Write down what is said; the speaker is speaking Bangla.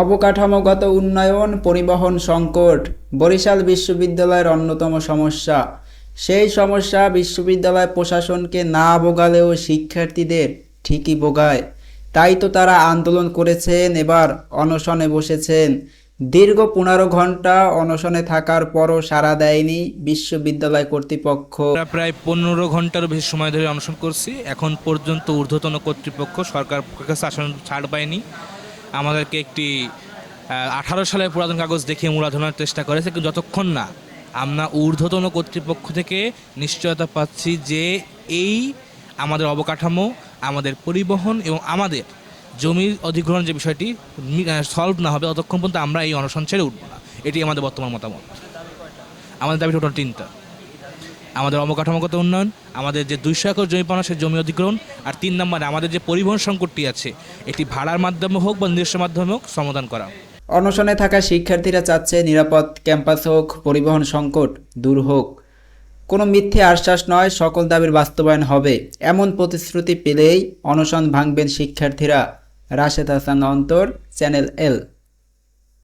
অবকাঠামোগত উন্নয়ন, পরিবহন সংকট, বরিশাল বিশ্ববিদ্যালয়ের অন্যতম সমস্যা। সেই সমস্যা বিশ্ববিদ্যালয় প্রশাসনকে না ভোগালেও শিক্ষার্থীদের ঠিকই বোগায় তাই তো তারা আন্দোলন করেছেন, এবার অনশনে বসেছেন। দীর্ঘ পনেরো ঘণ্টা অনশনে থাকার পরও সাড়া দেয়নি বিশ্ববিদ্যালয় কর্তৃপক্ষ। প্রায় পনেরো ঘন্টারও বেশি সময় ধরে অনশন করছি। এখন পর্যন্ত ঊর্ধ্বতন কর্তৃপক্ষ সরকার কাছে আসন ছাড় পায়নি। আমাদেরকে একটি আঠারো সালের পুরাতন কাগজ দেখিয়ে মূলাধনার চেষ্টা করেছে, কিন্তু যতক্ষণ না আমরা ঊর্ধ্বতন কর্তৃপক্ষ থেকে নিশ্চয়তা পাচ্ছি যে এই আমাদের অবকাঠামো, আমাদের পরিবহন এবং আমাদের জমির অধিগ্রহণ যে বিষয়টি সলভ না হবে, ততক্ষণ পর্যন্ত আমরা এই অনশন ছেড়ে উঠবো না। এটি আমাদের বর্তমান মতামত। আমাদের দাবি টোটাল তিনটা। আমাদের অবকাঠামোগত উন্নয়ন, আমাদের যে দুইশো একর জমি পাওনা, সেই জমি অধিগ্রহণ, আর তিন নম্বরে আমাদের যে পরিবহন সংকটটি আছে, এটি ভাড়ার মাধ্যমে হোক বা নিজস্ব মাধ্যমে হোক সমাধান করা। অনশনে থাকা শিক্ষার্থীরা চাচ্ছে নিরাপদ ক্যাম্পাস হোক, পরিবহন সংকট দূর হোক। কোনো মিথ্যে আশ্বাস নয়, সকল দাবির বাস্তবায়ন হবে। এমন প্রতিশ্রুতি পেলেই অনশন ভাঙবেন শিক্ষার্থীরা। রাশেদ হাসান অন্তর, চ্যানেল এল।